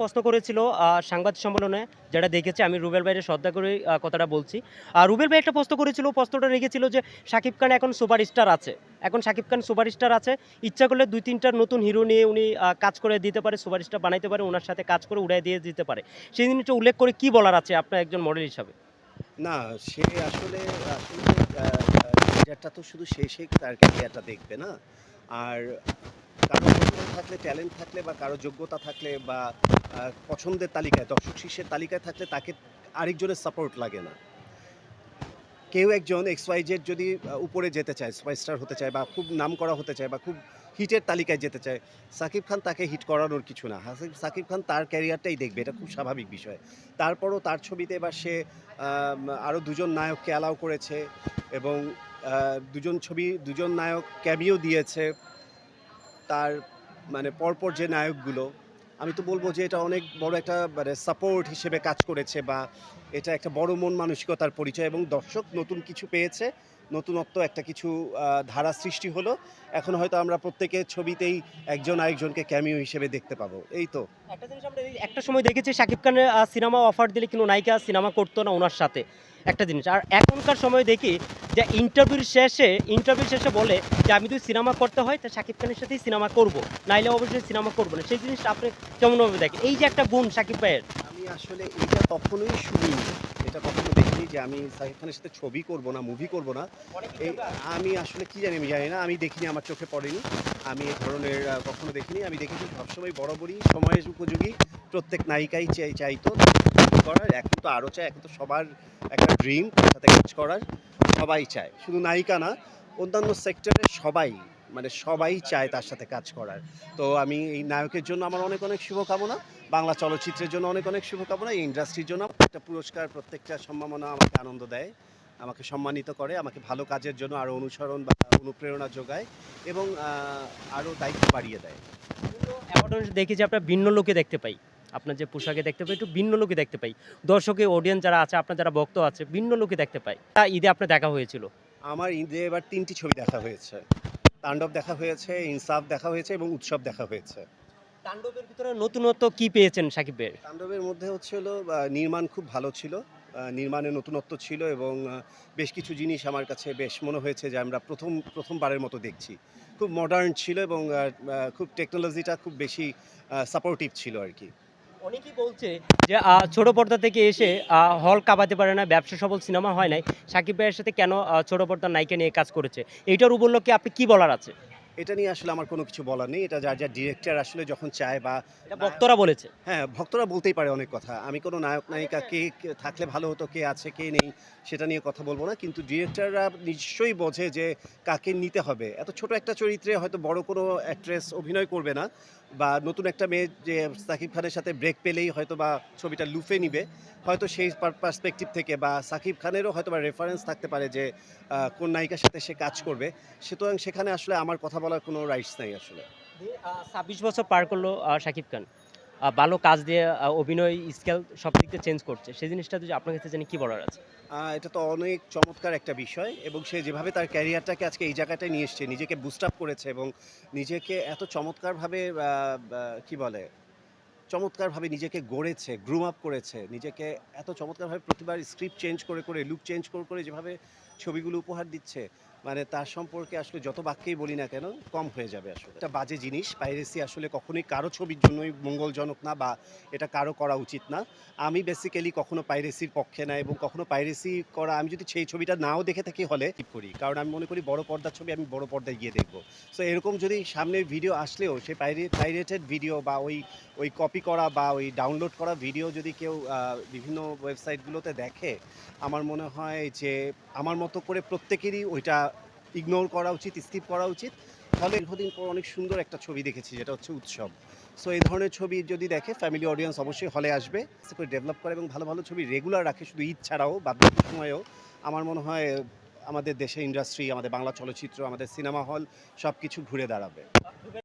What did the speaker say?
প্রশ্ন করেছিল সাংবাদ সম্মেলনে যেটা দেখেছি, আমি রুবেল ভাইয়ের শ্রদ্ধা করে কথাটা বলছি। আর রুবেল ভাই একটা প্রশ্ন করেছিল, প্রশ্নটা রেখেছিল যে শাকিব খান এখন সুপারস্টার আছে। এখন শাকিব খান সুপারস্টার আছে, ইচ্ছা করলে দুই তিনটা নতুন হিরো নিয়ে উনি কাজ করে দিতে পারে, সুপারস্টার বানাইতে পারে, ওনার সাথে কাজ করে উড়াই দিয়ে দিতে পারে। সেই জিনিসটা উল্লেখ করে কি বলার আছে আপনার একজন মডেল হিসাবে? না, সে আসলে তো শুধু সে সে তার ক্যারিয়ারটা দেখবে না। আর কারও থাকলে ট্যালেন্ট থাকলে বা কারও যোগ্যতা থাকলে বা পছন্দের তালিকায়, দর্শক শীর্ষের তালিকায় থাকলে তাকে আরেকজনের সাপোর্ট লাগে না। কেউ একজন এক্স ওয়াই জেড যদি উপরে যেতে চায় সুপারস্টার হতে চায় বা খুব নাম করা হতে চায় বা খুব হিটের তালিকায় যেতে চায়, সাকিব খান তাকে হিট করানোর কিছু না। সাকিব খান তার ক্যারিয়ারটাই দেখবে, এটা খুব স্বাভাবিক বিষয়। তারপরও তার ছবিতে এবার সে আরও দুজন নায়ককে অ্যালাউ করেছে এবং দুজন ছবি, দুজন নায়ক ক্যামিও দিয়েছে। তার মানে পরপর যে নায়কগুলো আমি তো বলব যে এটা অনেক বড় একটা মানে সাপোর্ট হিসেবে কাজ করেছে বা এটা একটা বড় মন মানসিকতার পরিচয় এবং দর্শক নতুন কিছু পেয়েছে। নতুনত্ব একটা কিছু ধারা সৃষ্টি হলো। এখন হয়তো আমরা প্রত্যেকের ছবিতেই একজন আরেকজনকে ক্যামিও হিসেবে দেখতে পাবো। এই তো। একটা জিনিস আমরা একটা সময় দেখেছি শাকিব খানের সিনেমা অফার দিলে কিন্তু নায়িকা সিনেমা করতো না ওনার সাথে। একটা জিনিস আর এখনকার সময় দেখি যে ইন্টারভিউর শেষে ইন্টারভিউ শেষে বলে যে আমি যদি সিনেমা করতে হয় তা শাকিব খানের সাথেই সিনেমা করব। নাইলে অবশ্যই সিনেমা করব না। সেই জিনিসটা আপনি কেমনভাবে দেখেন? এই যে একটা গুণ শাকিব ভাইয়ের। আমি আসলে এটা কখনোই শুনিনি। এটা কখনো যে আমি সাকিব খানের সাথে ছবি করব না মুভি করব না আমি আসলে কি জানি, আমি জানি না, আমি দেখিনি, আমার চোখে পড়েনি। আমি এ ধরনের কখনো দেখিনি। আমি দেখেছি সবসময় বরাবরই সময়ের উপযোগী। প্রত্যেক নায়িকাই চাই, চাইতো করার, এখন তো আরও চায় এখন তো সবার একটা ড্রিম সাথে কাজ করার, সবাই চায়। শুধু নায়িকা না, অন্যান্য সেক্টরের সবাই মানে সবাই চায় তার সাথে কাজ করার। তো আমি এই নায়কের জন্য আমার অনেক অনেক শুভকামনা। বাংলা চলচ্চিত্রের জন্য অনেক অনেক শুভকামনা। এই ইন্ডাস্ট্রির জন্য একটা পুরস্কার প্রত্যেকটা সম্ভাবনা আমাকে আনন্দ দেয় আমাকে সম্মানিত করে আমাকে ভালো কাজের জন্য আরও অনুসরণ বা অনুপ্রেরণা যোগায় এবং আরও দায়িত্ব বাড়িয়ে দেয়। অ্যাওয়ার্ড দেখি যে আপনার ভিন্ন লোকে দেখতে পাই আপনার যে পোশাকে দেখতে পাই একটু ভিন্ন লোকে দেখতে পাই। দর্শকের অডিয়েন্স যারা আছে আপনার যারা ভক্ত আছে ভিন্ন লোকে দেখতে পাই। তা ঈদে আপনার দেখা হয়েছিল। আমার ঈদে এবার তিনটি ছবি দেখা হয়েছে। তাণ্ডব দেখা হয়েছে ইনসাফ দেখা হয়েছে এবং উৎসব দেখা হয়েছে। তাণ্ডবের ভিতরে নতুনত্ব কি পেয়েছেন সাকিব ভাইয়ের তাণ্ডবের মধ্যে হচ্ছে হলো নির্মাণ খুব ভালো ছিল নির্মাণে নতুনত্ব ছিল এবং বেশ কিছু জিনিস আমার কাছে বেশ মনে হয়েছে যে আমরা প্রথম প্রথমবারের মতো দেখছি। খুব মডার্ন ছিল এবং খুব টেকনোলজিটা খুব বেশি সাপোর্টিভ ছিল আর কি। অনেকেই বলছে যে ছোট পর্দা থেকে এসে হল কাঁপাতে পারে না ব্যবসা সফল সিনেমা হয় নাই। সাকিব ভাইয়ের সাথে কেন ছোট পর্দার নায়িকা নিয়ে কাজ করেছে? এইটার উপলক্ষে আপনি কি বলার আছে? এটা নিয়ে আসলে আমার কোনো কিছু বলার নেই। এটা যার যার ডিরেক্টর আসলে যখন চায় বা ভক্তরা বলেছে। হ্যাঁ ভক্তরা বলতেই পারে অনেক কথা। আমি কোনো নায়ক নায়িকা কে কে থাকলে ভালো হতো কে আছে কে নেই সেটা নিয়ে কথা বলব না। কিন্তু ডিরেক্টররা নিশ্চয়ই বোঝে যে কাকে নিতে হবে। এত ছোট একটা চরিত্রে হয়তো বড় কোনো অ্যাক্ট্রেস অভিনয় করবে না। বা নতুন একটা মেয়ে যে সাকিব খানের সাথে ব্রেক পেলেই হয়তো বা ছবিটা লুফে নিবে, হয়তো সেই পার্সপেক্টিভ থেকে বা সাকিব খানেরও হয়তো বা রেফারেন্স থাকতে পারে যে কোন নায়িকার সাথে সে কাজ করবে। সুতরাং সেখানে আসলে আমার কথা বলার কোনো রাইটস নাই আসলে। ছাব্বিশ বছর পার করল সাকিব খান। ভালো কাজ দিয়ে অভিনয় স্কেল সব দিক দিয়ে চেঞ্জ করছে। সেই জিনিসটা যদি আপনার কাছে জানি কি বলার আছে? এটা তো অনেক চমৎকার একটা বিষয় এবং সে যেভাবে তার ক্যারিয়ারটাকে আজকে এই জায়গাটায় নিয়ে এসছে, নিজেকে বুস্ট আপ করেছে এবং নিজেকে এত চমৎকারভাবে কি বলে, চমৎকারভাবে নিজেকে গড়েছে গ্রুম আপ করেছে, নিজেকে এত চমৎকারভাবে প্রতিবার স্ক্রিপ্ট চেঞ্জ করে করে লুক চেঞ্জ করে করে যেভাবে ছবিগুলো উপহার দিচ্ছে মানে তার সম্পর্কে আসলে যত বাক্যেই বলি না কেন, কম হয়ে যাবে আসলে। এটা বাজে জিনিস পাইরেসি আসলে কখনোই কারও ছবির জন্যই মঙ্গলজনক না বা এটা কারও করা উচিত না। আমি বেসিক্যালি কখনো পাইরেসির পক্ষে না এবং কখনো পাইরেসি করা, আমি যদি সেই ছবিটা নাও দেখে থাকি হলে ঠিক করি? কারণ আমি মনে করি বড় পর্দার ছবি আমি বড় পর্দায় গিয়ে দেখব। সো এরকম যদি সামনে ভিডিও আসলেও, সেই পাইরেটেড ভিডিও বা ওই ওই কপি করা বা ওই ডাউনলোড করা ভিডিও যদি কেউ বিভিন্ন ওয়েবসাইটগুলোতে দেখে, আমার মনে হয় যে আমার মতো করে প্রত্যেকেরই ওইটা ইগনোর করা উচিত স্কিপ করা উচিত। ফলে দীর্ঘদিন পর অনেক সুন্দর একটা ছবি দেখেছি, যেটা হচ্ছে উৎসব। সো এই ধরনের ছবি যদি দেখে ফ্যামিলি অডিয়েন্স অবশ্যই হলে আসবে করে ডেভেলপ করে এবং ভালো ভালো ছবি রেগুলার রাখে, শুধু ঈদ ছাড়াও বা সময়েও আমার মনে হয়, আমাদের দেশে ইন্ডাস্ট্রি আমাদের বাংলা চলচ্চিত্র, আমাদের সিনেমা হল সব কিছু ঘুরে দাঁড়াবে।